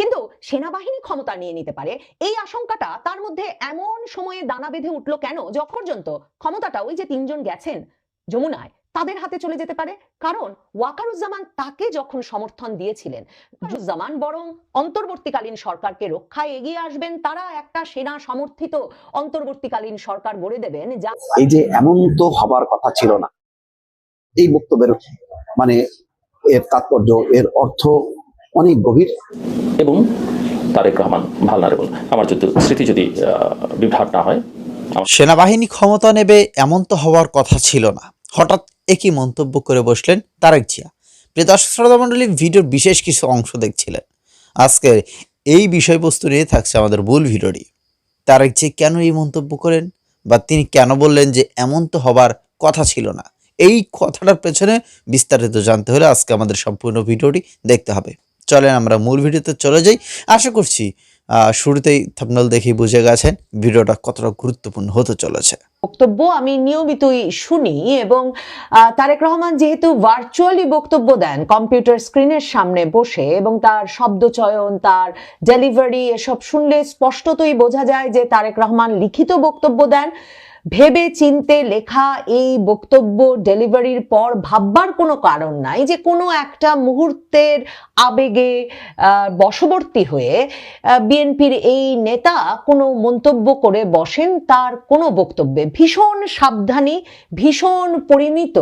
কিন্তু সেনাবাহিনী ক্ষমতা নিয়ে নিতে পারে। এই আশঙ্কাটা তার মধ্যে এমন সময়ে দানা বেঁধে উঠল কেন যখন পর্যন্ত ক্ষমতাটা ওই যে তিনজন গেছেন যমুনায়, তাদের হাতে চলে যেতে পারে। কারণ ওয়াকারুজ্জামান তাকে যখন সমর্থন দিয়েছিলেন, ওয়াকারুজ্জামান বরং অন্তর্বর্তীকালীন সরকারকে রক্ষায় এগিয়ে আসবেন। তারা একটা সেনা সমর্থিত অন্তর্বর্তীকালীন সরকার গড়ে দেবেন যা এই যে এমন তো হবার কথা ছিল না। এই বক্তব্যের মানে এর তাৎপর্য, এর অর্থ অনেক গভীর। এবং তারেক রহমান ভালনারেবল আমার যদি স্মৃতি যদি বিভ্রাট না হয় সেনাবাহিনী ক্ষমতা নেবে এমন তো হওয়ার কথা ছিল না। হঠাৎ একই মন্তব্য করে বসলেন তারেক জিয়া। প্রিয় দর্শক ভিডিওর বিশেষ কিছু অংশ দেখছিলেন। আজকের এই বিষয়বস্তু নিয়ে থাকছে আমাদের মূল ভিডিওটি। তারেক জিয়া কেন এই মন্তব্য করেন? বা তিনি কেন বললেন যে এমন তো হবার কথা ছিল না? এই কথাটার পেছনে বিস্তারিত জানতে হলে আজকে আমাদের সম্পূর্ণ ভিডিওটি দেখতে হবে। চলেন আমরা মূল ভিডিওতে চলে যাই। আশা করছি শুরুতেই থাপনাল দেখেই বুঝে গেছেন ভিডিওটা কতটা গুরুত্বপূর্ণ হতে চলেছে। বক্তব্য আমি নিয়মিতই শুনি এবং তারেক রহমান যেহেতু ভার্চুয়ালি বক্তব্য দেন কম্পিউটার স্ক্রিনের সামনে বসে এবং তার শব্দচয়ন তার ডেলিভারি এসব শুনলে স্পষ্টতই বোঝা যায় যে তারেক রহমান লিখিত বক্তব্য দেন। ভেবে চিনতে লেখা এই বক্তব্য ডেলিভারির পর ভাববার কোনো কারণ নাই যে কোনো একটা মুহূর্তের আবেগে বশবর্তী হয়ে বিএনপির এই নেতা কোনো মন্তব্য করে বসেন, তার কোনো বক্তব্যে ভীষণ সাবধানী, ভীষণ পরিমিত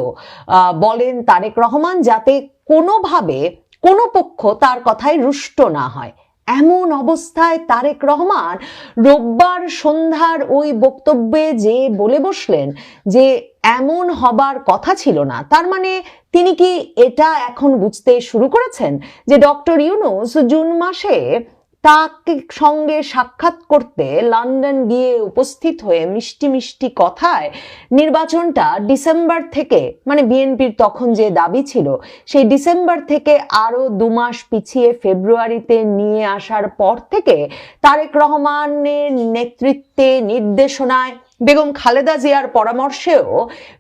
বলেন তারেক রহমান যাতে কোনোভাবে কোনো পক্ষ তার কথায় রুষ্ট না হয়। এমন অবস্থায় তারেক রহমান রোববার সন্ধ্যার ওই বক্তব্যে যে বলে বসলেন যে এমন হবার কথা ছিল না, তার মানে তিনি কি এটা এখন বুঝতে শুরু করেছেন যে ডক্টর ইউনুস জুন মাসে তাকে সঙ্গে সাক্ষাৎ করতে লন্ডন গিয়ে উপস্থিত হয়ে মিষ্টি মিষ্টি কথায় নির্বাচনটা ডিসেম্বর থেকে মানে বিএনপির তখন যে দাবি ছিল, সেই ডিসেম্বর থেকে আরও দু মাস পিছিয়ে ফেব্রুয়ারিতে নিয়ে আসার পর থেকে তারেক রহমানের নেতৃত্বে নির্দেশনায় বেগম খালেদা জিয়ার পরামর্শেও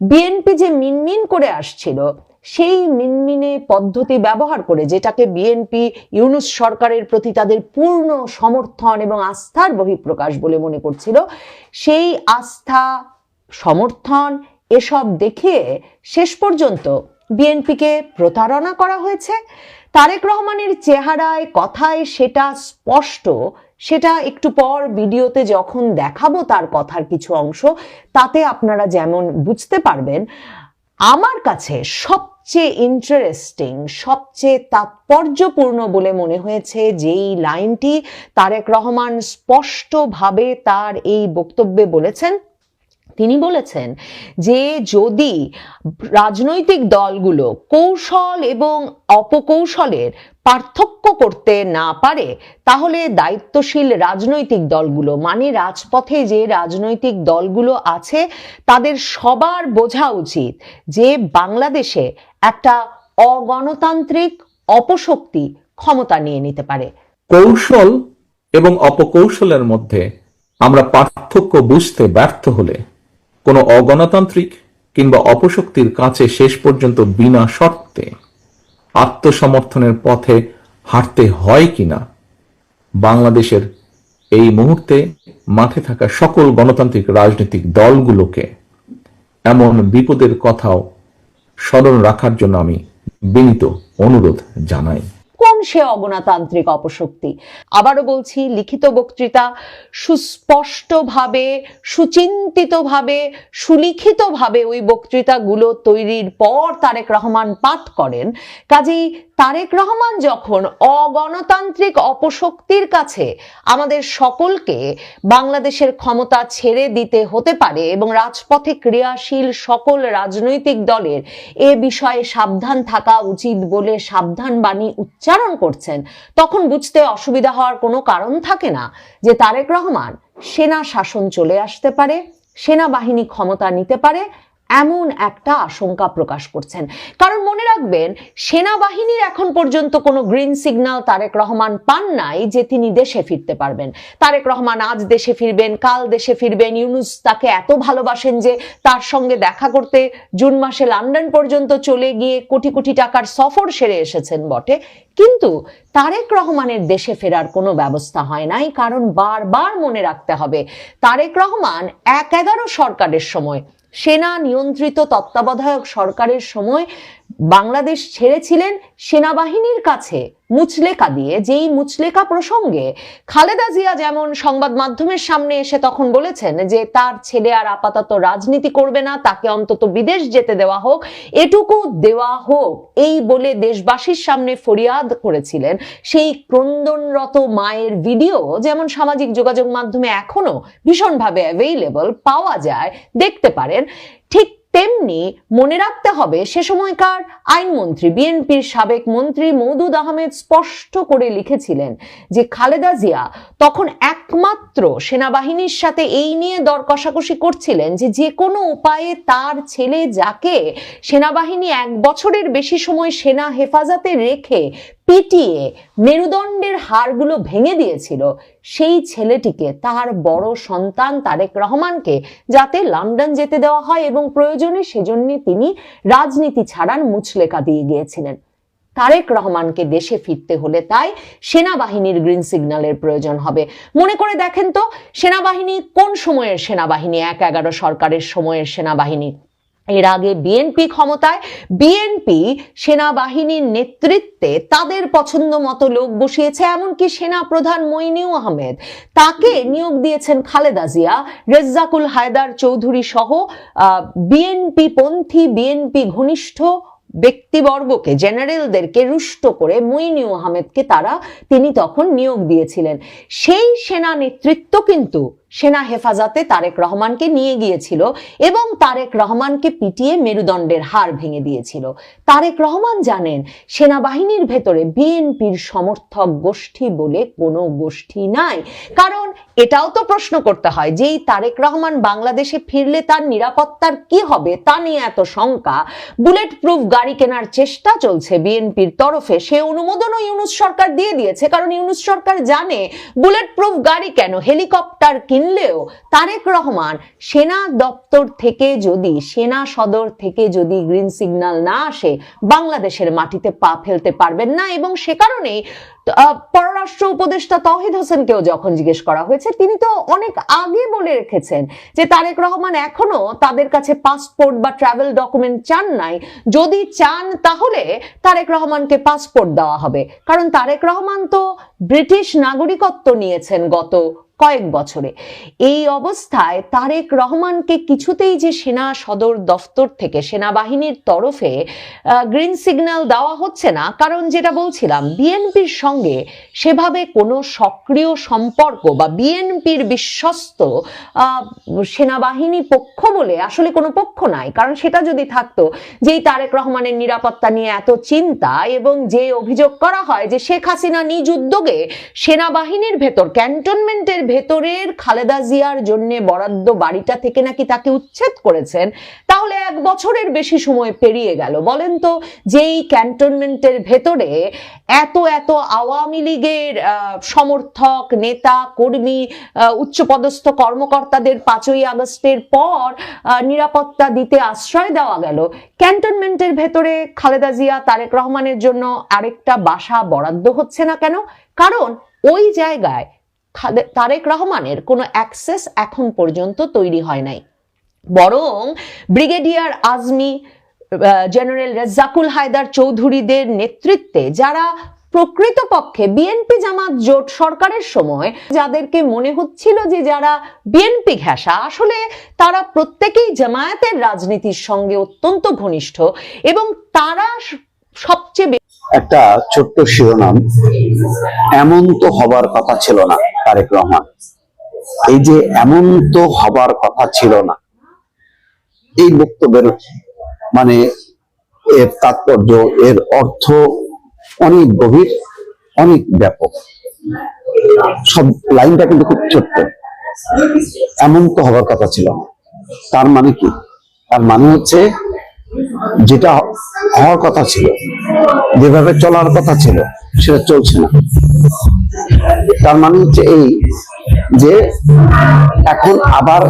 বিএনপি যে মিনমিন করে আসছিল সেই মিনমিনে পদ্ধতি ব্যবহার করে যেটাকে বিএনপি ইউনুস সরকারের প্রতি তাদের পূর্ণ সমর্থন এবং আস্থার বহিঃপ্রকাশ বলে মনে করছিল, সেই আস্থা, সমর্থন এসব দেখিয়ে শেষ পর্যন্ত বিএনপিকে প্রতারণা করা হয়েছে। তারেক রহমানের চেহারায় কথায় সেটা স্পষ্ট, সেটা একটু পর ভিডিওতে যখন দেখাবো তার কথার কিছু অংশ, তাতে আপনারা যেমন বুঝতে পারবেন আমার কাছে সবচেয়ে ইন্টারেস্টিং সবচেয়ে তাৎপর্যপূর্ণ বলে মনে হয়েছে যেই লাইনটি তারেক রহমান স্পষ্টভাবে তার এই বক্তব্যে বলেছেন তিনি বলেছেন যে যদি রাজনৈতিক দলগুলো কৌশল এবং অপকৌশলের পার্থক্য করতে না পারে, তাহলে দায়িত্বশীল রাজনৈতিক দলগুলো মানে রাজপথে যে রাজনৈতিক দলগুলো আছে, তাদের সবার বোঝা উচিত যে বাংলাদেশে একটা অগণতান্ত্রিক অপশক্তি ক্ষমতা নিয়ে নিতে পারে। কৌশল এবং অপকৌশলের মধ্যে আমরা পার্থক্য বুঝতে ব্যর্থ হলে কোনো অগণতান্ত্রিক কিংবা অপশক্তির কাছে শেষ পর্যন্ত বিনা শর্তে আত্মসমর্থনের পথে হাঁটতে হয় কিনা, বাংলাদেশের এই মুহূর্তে মাঠে থাকা সকল গণতান্ত্রিক রাজনৈতিক দলগুলোকে এমন বিপদের কথাও স্মরণ রাখার জন্য আমি বিনীত অনুরোধ জানাই। কোন সে অগণতান্ত্রিক অপশক্তি। আবারও বলছি, লিখিত বক্তৃতা সুস্পষ্টভাবে, সুচিন্তিতভাবে, সুলিখিতভাবে ওই বক্তৃতাগুলো তৈরির পর তারেক রহমান পাঠ করেন। কাজেই তারেক রহমান যখন অগণতান্ত্রিক অপশক্তির কাছে আমাদের সকলকে বাংলাদেশের ক্ষমতা ছেড়ে দিতে হতে পারে এবং রাজপথে ক্রিয়াশীল সকল রাজনৈতিক দলের এ বিষয়ে সাবধান থাকা উচিত বলে সাবধান বাণী উচ্চারণ করছেন, তখন বুঝতে অসুবিধা হওয়ার কোনো কারণ থাকে না যে তারেক রহমান সেনা শাসন চলে আসতে পারে, সেনাবাহিনী ক্ষমতা নিতে পারে এমন একটা আশঙ্কা প্রকাশ করছেন। কারণ মনে রাখবেন, সেনাবাহিনীর এখন পর্যন্ত কোনো গ্রিন সিগন্যাল তারেক রহমান পান নাই যে তিনি দেশে ফিরতে পারবেন। তারেক রহমান আজ দেশে ফিরবেন, কাল দেশে ফিরবেন। ইউনুস তাকে এত ভালোবাসেন যে তার সঙ্গে দেখা করতে জুন মাসে লন্ডন পর্যন্ত চলে গিয়ে কোটি কোটি টাকার সফর সেরে এসেছেন বটে। কিন্তু তারেক রহমানের দেশে ফেরার কোনো ব্যবস্থা হয় নাই, কারণ বারবার মনে রাখতে হবে, তারেক রহমান এক এগারো সরকারের সময় সেনা নিয়ন্ত্রিত তত্ত্বাবধায়ক সরকারের সময় বাংলাদেশ ছেড়েছিলেন সেনাবাহিনীর কাছে মুচলেকা দিয়ে, যেই মুচলেকা প্রসঙ্গে খালেদা জিয়া যেমন সংবাদ মাধ্যমের সামনে এসে তখন বলেছেন যে তার ছেলে আর আপাতত রাজনীতি করবে না, তাকে অন্তত বিদেশ যেতে দেওয়া হোক, এটুকু দেওয়া হোক, এই বলে দেশবাসীর সামনে ফরিয়াদ করেছিলেন। সেই ক্রন্দনরত মায়ের ভিডিও যেমন সামাজিক যোগাযোগ মাধ্যমে এখনও ভীষণভাবে অ্যাভেইলেবল পাওয়া যায়, দেখতে পারেন। ঠিক তেমনি মনে রাখতে হবে সে সময়কার আইনমন্ত্রী, বিএনপির সাবেক মন্ত্রী মৌদুদ আহমেদ স্পষ্ট করে লিখেছিলেন যে খালেদা জিয়া তখন একমাত্র সেনাবাহিনীর সাথে এই নিয়ে দর কষাকষি করছিলেন যে যে কোনো উপায়ে তার ছেলে যাকে সেনাবাহিনী এক বছরের বেশি সময় সেনা হেফাজতে রেখে পিটিয়ে মেরুদণ্ডের হাড়গুলো ভেঙে দিয়েছিল। সেই ছেলেটিকে তার বড় সন্তান তারেক রহমানকে, যাতে লন্ডন যেতে দেওয়া হয় এবং প্রয়োজনে সেজন্য তিনি রাজনীতি ছাড়ান মুচলেকা দিয়ে গিয়েছিলেন। তারেক রহমানকে দেশে ফিরতে হলে তাই সেনাবাহিনীর গ্রিন সিগন্যালের প্রয়োজন হবে। মনে করে দেখেন তো, সেনাবাহিনী কোন সময়ের সেনাবাহিনী? এক এগারো সরকারের সময়ের সেনাবাহিনী। এর আগে বিএনপি ক্ষমতায় বিএনপি সেনাবাহিনীর নেতৃত্বে তাদের পছন্দ মতো লোক বসিয়েছে, এমনকি সেনা প্রধান মইনিউ আহমেদ। তাকে নিয়োগ দিয়েছেন খালেদা জিয়া, রেজ্জাকুল হায়দার চৌধুরী সহ বিএনপি পন্থী বিএনপি ঘনিষ্ঠ ব্যক্তিবর্গকে, জেনারেলদেরকে রুষ্ট করে মইনিউ আহমেদকে তারা, তিনি তখন নিয়োগ দিয়েছিলেন। সেই সেনা নেতৃত্ব কিন্তু সেনা হেফাজতে তারেক রহমানকে নিয়ে গিয়েছিল এবং তারেক রহমানকে পিটিয়ে মেরুদণ্ডের হাড় ভেঙে দিয়েছিল। তারেক রহমান জানেন, সেনাবাহিনীর ভেতরে বিএনপির সমর্থক গোষ্ঠী বলে কোনো গোষ্ঠী নাই। কারণ এটাও তো প্রশ্ন করতে হয় যেই তারেক রহমান বাংলাদেশে ফিরলে তার নিরাপত্তার কি হবে তা নিয়ে এত শঙ্কা। বুলেট প্রুফ গাড়ি কেনার চেষ্টা চলছে বিএনপির তরফে। সে অনুমোদনও ইউনুস সরকার দিয়ে দিয়েছে। কারণ ইউনুস সরকার জানে বুলেট প্রুফ গাড়ি কেন? হেলিকপ্টার কিনলেও তারেক রহমান সেনা দপ্তর থেকে যদি সেনা সদর থেকে যদি গ্রিন সিগন্যাল না আসে বাংলাদেশের মাটিতে পা ফেলতে পারবেন না এবং সে কারণেই আহ, পররাষ্ট্র উপদেষ্টা তহিদ হোসেনকেও যখন জিজ্ঞেস করা হয়েছে তিনি তো অনেক আগে বলে রেখেছেন যে তারেক রহমান এখনও তাদের কাছে পাসপোর্ট বা ট্রাভেল ডকুমেন্ট চান নাই। যদি চান তাহলে তারেক রহমানকে পাসপোর্ট দেওয়া হবে। কারণ তারেক রহমান তো ব্রিটিশ নাগরিকত্ব নিয়েছেন গত কয়েক বছরে। এই অবস্থায় তারেক রহমানকে কিছুতেই যে সেনা সদর দফতর থেকে সেনাবাহিনীর তরফে গ্রিন সিগন্যাল দেওয়া হচ্ছে না, কারণ যেটা বলছিলাম, বিএনপির সঙ্গে সেভাবে কোনো সক্রিয় সম্পর্ক বা বিএনপির বিশ্বস্ত সেনাবাহিনী পক্ষ বলে আসলে কোনো পক্ষ নাই। কারণ সেটা যদি থাকতো যেই তারেক রহমানের নিরাপত্তা নিয়ে এত চিন্তা এবং যে অভিযোগ করা হয় যে শেখ হাসিনা নিজ উদ্যোগে সেনাবাহিনীর ভেতর ক্যান্টনমেন্টের ভেতরের খালেদা জিয়ার জন্য বরাদ্দ বাড়িটা থেকে নাকি তাকে উচ্ছেদ করেছেন, তাহলে এক বছরের বেশি সময় পেরিয়ে গেল। বলেন তো, যেই ক্যান্টনমেন্টের ভেতরে এত এত আওয়ামী লীগের সমর্থক, নেতা, কর্মী উচ্চপদস্থ কর্মকর্তাদের পাঁচই আগস্টের পর নিরাপত্তা দিতে আশ্রয় দেওয়া গেল। ক্যান্টনমেন্টের ভেতরে খালেদা জিয়া, তারেক রহমানের জন্য আরেকটা বাসা বরাদ্দ হচ্ছে না কেন? কারণ ওই জায়গায় তারেক রহমানের কোনো অ্যাক্সেস এখন পর্যন্ত তৈরি হয় নাই। বরং ব্রিগেডিয়ার আজমি জেনারেল রেজ্জাকুল হায়দার চৌধুরীদের নেতৃত্বে যারা প্রকৃতপক্ষে বিএনপি জামাত জোট সরকারের সময় যাদেরকে মনে হচ্ছিল যে যারা বিএনপি ঘেঁষা, আসলে তারা প্রত্যেকেই জামায়াতের রাজনীতির সঙ্গে অত্যন্ত ঘনিষ্ঠ এবং তারা সবচেয়ে একটা ছোট্ট শিরোনাম, এমন তো হবার কথা ছিল না। তারেক রহমান। এই যে এমন তো হবার কথা ছিল না। এই বক্তব্যের মানে এর তাৎপর্য, এর অর্থ অনেক গভীর, অনেক ব্যাপক। সব লাইনটা কিন্তু খুব ছোট্ট। এমন তো হবার কথা ছিল না। তার মানে কি? তার মানে হচ্ছে যেটা হওয়ার কথা ছিল, যেভাবে চলার কথা ছিল, সেটা চলছে না। তার মানে হচ্ছে এই যে এখন আবার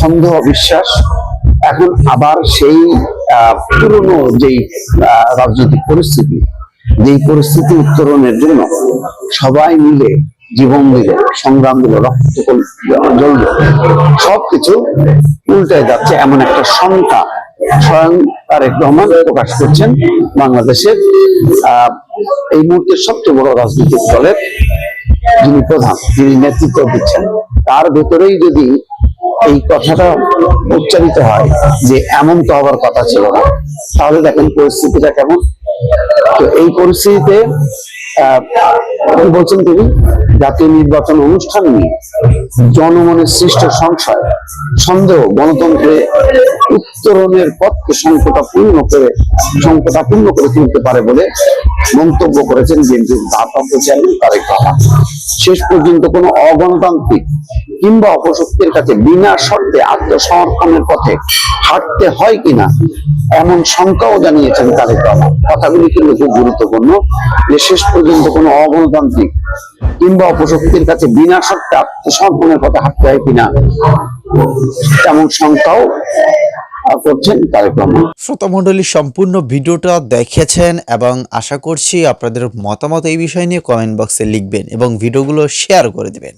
সন্দেহ, বিশ্বাস, এখন আবার সেই পুরনো যেই রাজনৈতিক পরিস্থিতি, যেই পরিস্থিতি উত্তরণের জন্য সবাই মিলে জীবন দিল, সংগ্রাম দিল, রক্ত জ্বলল সবকিছু উল্টে যাচ্ছে এমন একটা শঙ্কা স্বয়ং তারেক রহমান প্রকাশ করছেন বাংলাদেশের এই মুহূর্তে সবচেয়ে বড় রাজনৈতিক দলের যিনি প্রধান, যিনি নেতৃত্ব দিচ্ছেন, তার ভেতরেই যদি এই কথাটা উচ্চারিত হয় যে এমন তো হবার কথা ছিল না, তাহলে দেখেন পরিস্থিতিটা কেমন। তো এই পরিস্থিতিতে কি বলছেন তিনি? জাতীয় নির্বাচন অনুষ্ঠান নিয়ে জনমনের সৃষ্ট সংশয়, সন্দেহ, গণতন্ত্রে উত্তরণের পথকে সংকটাপূর্ণ করে সংকটাপূর্ণ করে তুলতে পারে বলে মন্তব্য করেছেন বিএনপির ভারপ্রাপ্ত চেয়ারম্যান তারেক রহমান। শেষ পর্যন্ত কোনো অগণতান্ত্রিক কিংবা অপশক্তির কাছে বিনা শর্তে আত্মসমর্পণের পথে হাঁটতে হয় কিনা এমন শঙ্কাও জানিয়েছেন তারেক রহমান। কথাগুলি কিন্তু খুব গুরুত্বপূর্ণ। যে শেষ পর্যন্ত কোনো অগণতান্ত্রিক কিংবা অপশক্তির কাছে বিনা শর্তে আত্মসমর্পণের পথে হাঁটতে হয় কিনা? শঙ্কাও আহ, করছেন সম্পূর্ণ ভিডিওটা দেখেছেন এবং আশা করছি আপনাদের মতামত এই বিষয় নিয়ে কমেন্ট বক্সে লিখবেন এবং ভিডিওগুলো শেয়ার করে দিবেন।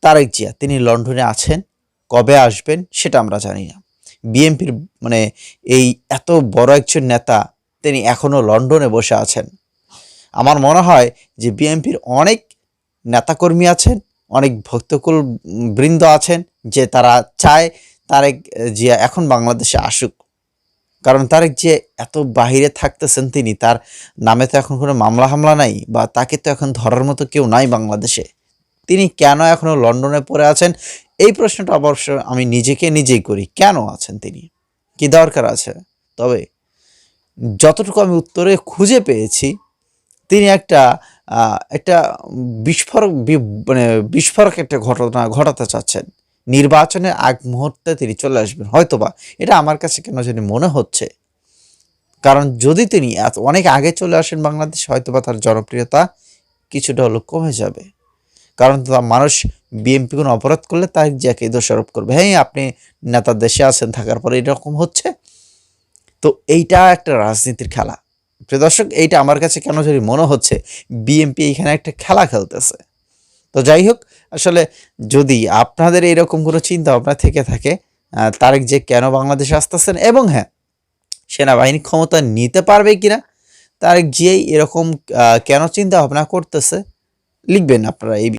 তারেক জিয়া তিনি লন্ডনে আছেন কবে আসবেন সেটা আমরা জানি না। বিএনপির মানে এই এত বড় একজন নেতা তিনি এখনও লন্ডনে বসে আছেন। আমার মনে হয় যে বিএনপির অনেক নেতাকর্মী আছেন, অনেক ভক্তকুল বৃন্দ আছেন যে তারা চায় তারেক জিয়া এখন বাংলাদেশে আসুক। কারণ তারেক যে এত বাহিরে থাকতেছেন তিনি, তার নামে তো এখন কোনো মামলা হামলা নাই বা তাকে তো এখন ধরার মতো কেউ নাই বাংলাদেশে। তিনি কেন এখনও লন্ডনে পড়ে আছেন? এই প্রশ্নটা অবশ্য আমি নিজেকে নিজেই করি, কেন আছেন তিনি? কি দরকার আছে? তবে যতটুকু আমি উত্তরে খুঁজে পেয়েছি তিনি একটা একটা বিস্ফোরক মানে বিস্ফোরক একটা ঘটনা ঘটাতে চাচ্ছেন। নির্বাচনের আগ মুহূর্তে তিনি চলে আসবেন। হয়তোবা এটা আমার কাছে কেন জানি মনে হচ্ছে। কারণ যদি তিনি এত, অনেক আগে চলে আসেন বাংলাদেশ, হয়তোবা তার জনপ্রিয়তা কিছুটা হলো কমে যাবে। কারণ তা মানুষ বিএনপি কোনো অপরাধ করলে তার যাকে দোষারোপ করবে। হ্যাঁ আপনি নেতার দেশে আছেন, থাকার পরে এরকম হচ্ছে। তো এইটা একটা রাজনীতির খেলা। প্রিয় দর্শক, এইটা আমার কাছে কেন জানি মনে হচ্ছে বিএনপি এখানে একটা খেলা খেলতেছে। তো যাই হোক, আসলে যদি আপনাদের এইরকম কোনো চিন্তা ভাবনা থেকে থাকে তারেক যে কেন বাংলাদেশে আসতেছেন এবং হ্যাঁ সেনাবাহিনী ক্ষমতা নিতে পারবে কিনা, তারেক জিয়াই এরকম কেন চিন্তা ভাবনা করতেছে, লিখবেন আপনারা এই